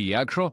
Якщо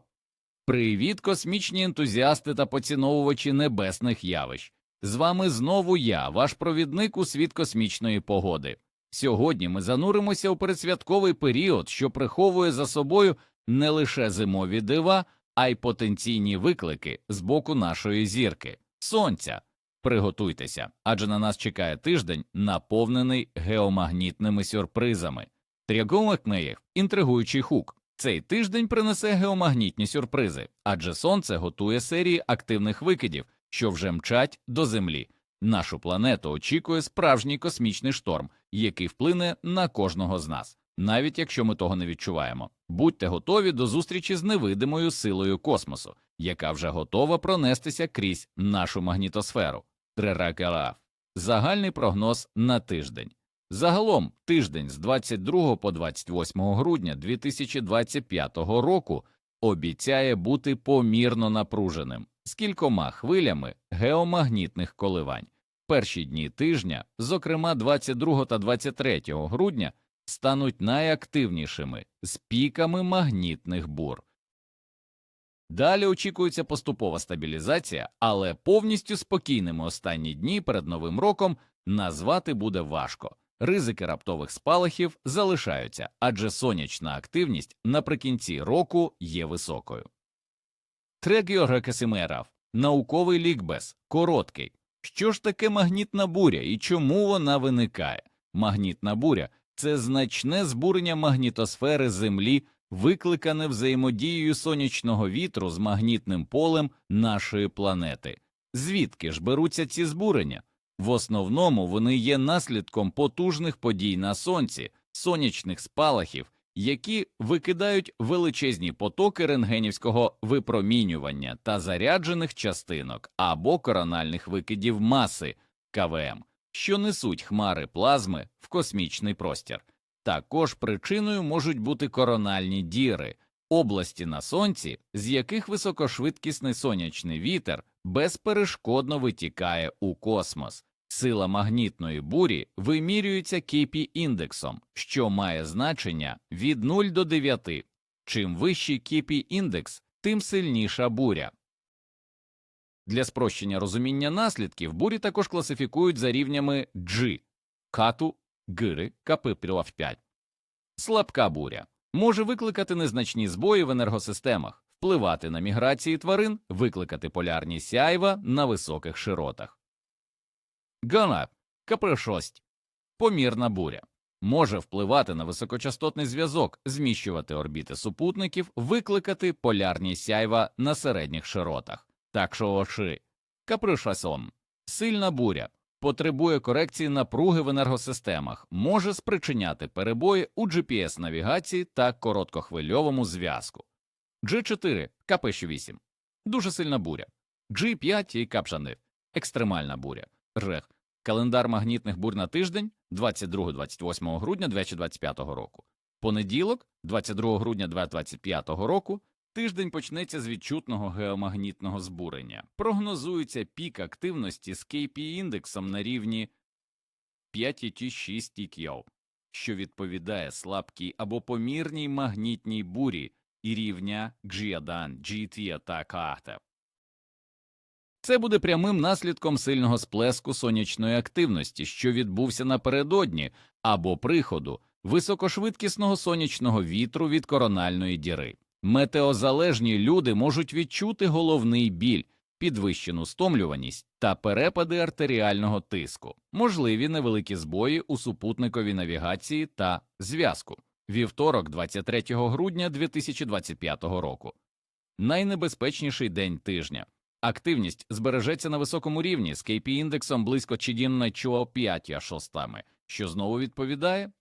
привіт, космічні ентузіасти та поціновувачі небесних явищ. З вами знову я, ваш провідник у світ космічної погоди. Сьогодні ми зануримося у передсвятковий період, що приховує за собою не лише зимові дива, а й потенційні виклики з боку нашої зірки сонця. Приготуйтеся, адже на нас чекає тиждень, наповнений геомагнітними сюрпризами. Тріагомакмеєв – інтригуючий хук. Цей тиждень принесе геомагнітні сюрпризи, адже сонце готує серії активних викидів, що вже мчать до Землі. Нашу планету очікує справжній космічний шторм, який вплине на кожного з нас, навіть якщо ми того не відчуваємо. Будьте готові до зустрічі з невидимою силою космосу, яка вже готова пронестися крізь нашу магнітосферу. Треракелаф. Загальний прогноз на тиждень. Загалом тиждень з 22 по 28 грудня 2025 року обіцяє бути помірно напруженим з кількома хвилями геомагнітних коливань. Перші дні тижня, зокрема 22 та 23 грудня, стануть найактивнішими з піками магнітних бур. Далі очікується поступова стабілізація, але повністю спокійними останні дні перед новим роком назвати буде важко. Ризики раптових спалахів залишаються, адже сонячна активність наприкінці року є високою. Трегіоргекасимерав науковий лікбез короткий. Що ж таке магнітна буря і чому вона виникає? Магнітна буря це значне збурення магнітосфери Землі, викликане взаємодією сонячного вітру з магнітним полем нашої планети. Звідки ж беруться ці збурення? В основному вони є наслідком потужних подій на сонці, сонячних спалахів, які викидають величезні потоки рентгенівського випромінювання та заряджених частинок або корональних викидів маси КВМ, що несуть хмари плазми в космічний простір. Також причиною можуть бути корональні діри, області на сонці, з яких високошвидкісний сонячний вітер безперешкодно витікає у космос. Сила магнітної бурі вимірюється kp індексом, що має значення від 0 до 9. Чим вищий kp індекс, тим сильніша буря. Для спрощення розуміння наслідків бурі також класифікують за рівнями G – кату, гири, капипілов 5. Слабка буря може викликати незначні збої в енергосистемах, впливати на міграції тварин, викликати полярні сяйва на високих широтах. Гана капришость. Помірна буря. Може впливати на високочастотний зв'язок, зміщувати орбіти супутників, викликати полярні сяйва на середніх широтах. Так що оши капришасон сильна буря. Потребує корекції напруги в енергосистемах, може спричиняти перебої у GPS навігації та короткохвильовому зв'язку. G4 КП8 дуже сильна буря, G5 і капшани. Екстремальна буря. РЕХ календар магнітних бур на тиждень 22-28 грудня 2025 року. Понеділок, 22 грудня 2025 року, тиждень почнеться з відчутного геомагнітного збурення. Прогнозується пік активності з KP-індексом на рівні 5,6 TQ, що відповідає слабкій або помірній магнітній бурі і рівня Gjiadan, GT та Кахте. Це буде прямим наслідком сильного сплеску сонячної активності, що відбувся напередодні або приходу високошвидкісного сонячного вітру від корональної діри. Метеозалежні люди можуть відчути головний біль, підвищену стомлюваність та перепади артеріального тиску, можливі невеликі збої у супутниковій навігації та зв'язку. Вівторок, 23 грудня 2025 року. Найнебезпечніший день тижня. Активність збережеться на високому рівні з KP-індексом близько Чідінна Чуо 5 шостами, що знову відповідає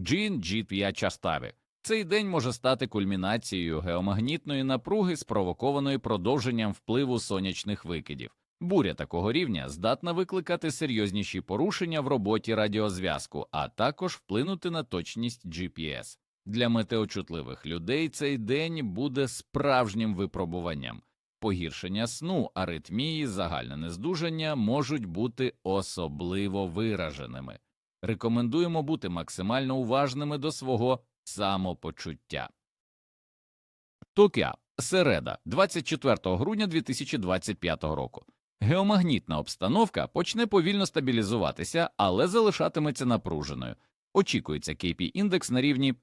Джін G5 частави. Цей день може стати кульмінацією геомагнітної напруги, спровокованої продовженням впливу сонячних викидів. Буря такого рівня здатна викликати серйозніші порушення в роботі радіозв'язку, а також вплинути на точність GPS. Для метеочутливих людей цей день буде справжнім випробуванням. Погіршення сну, аритмії, загальне нездужання можуть бути особливо вираженими. Рекомендуємо бути максимально уважними до свого самопочуття. Токя, середа, 24 грудня 2025 року. Геомагнітна обстановка почне повільно стабілізуватися, але залишатиметься напруженою. Очікується KP-індекс на рівні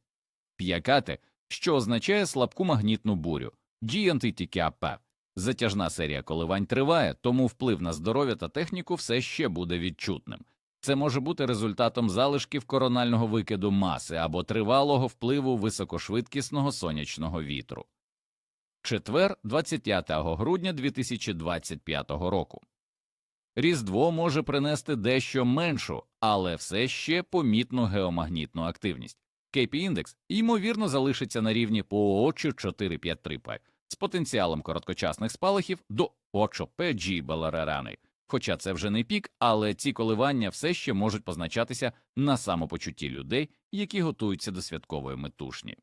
5, що означає слабку магнітну бурю GNTTKP. Затяжна серія коливань триває, тому вплив на здоров'я та техніку все ще буде відчутним. Це може бути результатом залишків коронального викиду маси або тривалого впливу високошвидкісного сонячного вітру. Четвер, 25 грудня 2025 року. Різдво може принести дещо меншу, але все ще помітну геомагнітну активність. KP-індекс, ймовірно, залишиться на рівні по 453 з потенціалом короткочасних спалахів до 8G балерерани. Хоча це вже не пік, але ці коливання все ще можуть позначатися на самопочутті людей, які готуються до святкової метушні.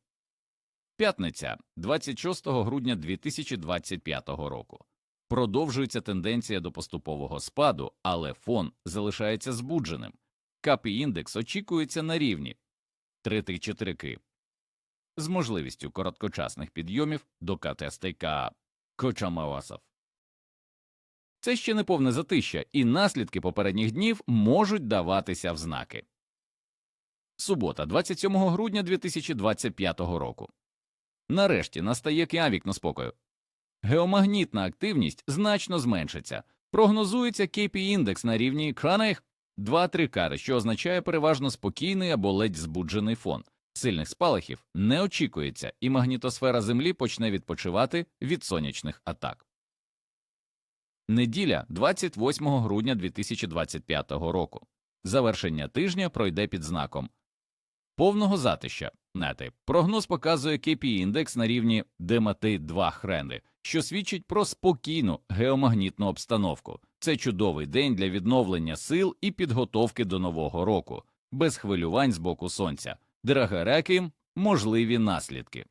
П'ятниця, 26 грудня 2025 року. Продовжується тенденція до поступового спаду, але фон залишається збудженим. КП-індекс очікується на рівні 3-4 ки з можливістю короткочасних підйомів до КТСТК Кочамавасов. Це ще не повне затища, і наслідки попередніх днів можуть даватися в знаки. Субота, 27 грудня 2025 року. Нарешті настає вікно спокою. Геомагнітна активність значно зменшиться. Прогнозується KP-індекс на рівні краних 2-3 кари, що означає переважно спокійний або ледь збуджений фон. Сильних спалахів не очікується, і магнітосфера Землі почне відпочивати від сонячних атак. Неділя 28 грудня 2025 року. Завершення тижня пройде під знаком повного затища. Нети. Прогноз показує KP-індекс на рівні Демати 2 хренди, що свідчить про спокійну геомагнітну обстановку. Це чудовий день для відновлення сил і підготовки до нового року, без хвилювань з боку сонця, драгереки, можливі наслідки,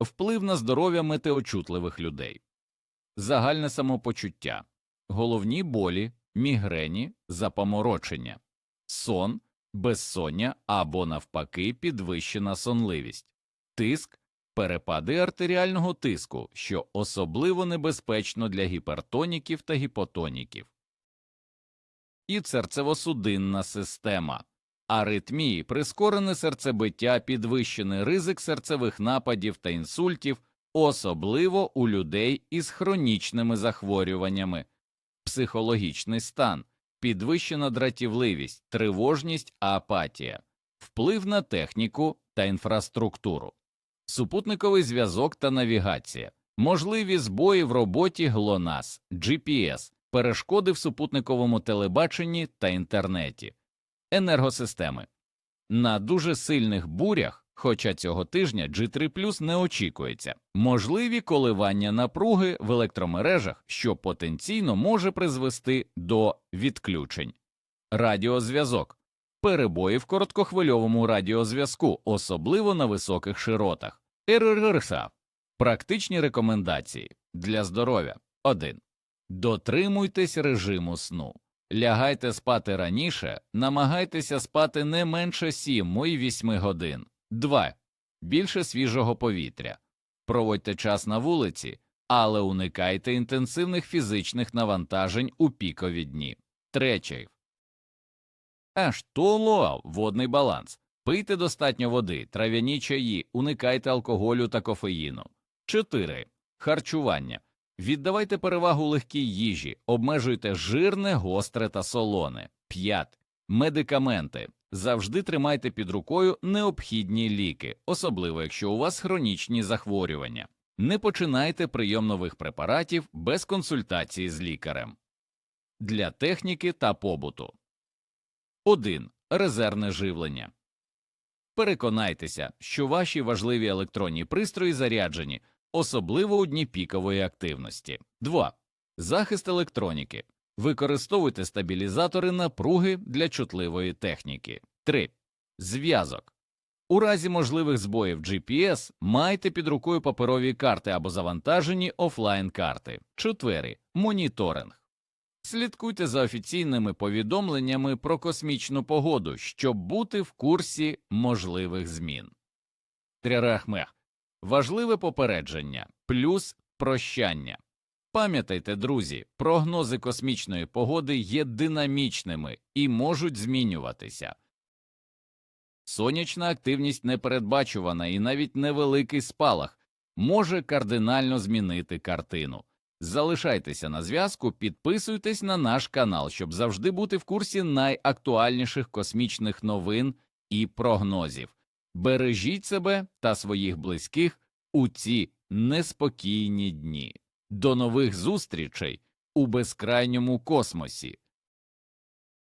вплив на здоров'я метеочутливих людей, загальне самопочуття, головні болі, мігрені, запоморочення, сон безсоння або, навпаки, підвищена сонливість, тиск, перепади артеріального тиску, що особливо небезпечно для гіпертоніків та гіпотоніків, і серцево-судинна система. Аритмії, прискорене серцебиття, підвищений ризик серцевих нападів та інсультів, особливо у людей із хронічними захворюваннями, психологічний стан, підвищена дратівливість, тривожність, апатія, вплив на техніку та інфраструктуру, супутниковий зв'язок та навігація, можливі збої в роботі ГЛОНАСС, GPS, перешкоди в супутниковому телебаченні та інтернеті, енергосистеми. На дуже сильних бурях Хоча цього тижня G3 не очікується, можливі коливання напруги в електромережах, що потенційно може призвести до відключень, радіозв'язок, перебої в короткохвильовому радіозв'язку, особливо на високих широтах, РРРСА. Практичні рекомендації для здоров'я 1. Дотримуйтесь режиму сну. Лягайте спати раніше, намагайтеся спати не менше 7-8 годин. 2. Більше свіжого повітря. Проводьте час на вулиці, але уникайте інтенсивних фізичних навантажень у пікові дні. 3. Ештолоа – водний баланс. Пийте достатньо води, трав'яні чаї, уникайте алкоголю та кофеїну. 4. Харчування. Віддавайте перевагу легкій їжі, обмежуйте жирне, гостре та солоне. 5. Медикаменти. Завжди тримайте під рукою необхідні ліки, особливо якщо у вас хронічні захворювання. Не починайте прийом нових препаратів без консультації з лікарем. Для техніки та побуту 1. Резервне живлення. Переконайтеся, що ваші важливі електронні пристрої заряджені, особливо у дні пікової активності. 2. Захист електроніки. Використовуйте стабілізатори напруги для чутливої техніки. 3. Зв'язок. У разі можливих збоїв GPS майте під рукою паперові карти або завантажені офлайн карти. 4. Моніторинг. Слідкуйте за офіційними повідомленнями про космічну погоду, щоб бути в курсі можливих змін. Трярахмех. Важливе попередження плюс прощання. Пам'ятайте, друзі, прогнози космічної погоди є динамічними і можуть змінюватися. Сонячна активність непередбачувана і навіть невеликий спалах може кардинально змінити картину. Залишайтеся на зв'язку, підписуйтесь на наш канал, щоб завжди бути в курсі найактуальніших космічних новин і прогнозів. Бережіть себе та своїх близьких у ці неспокійні дні. До нових зустрічей у безкрайньому космосі.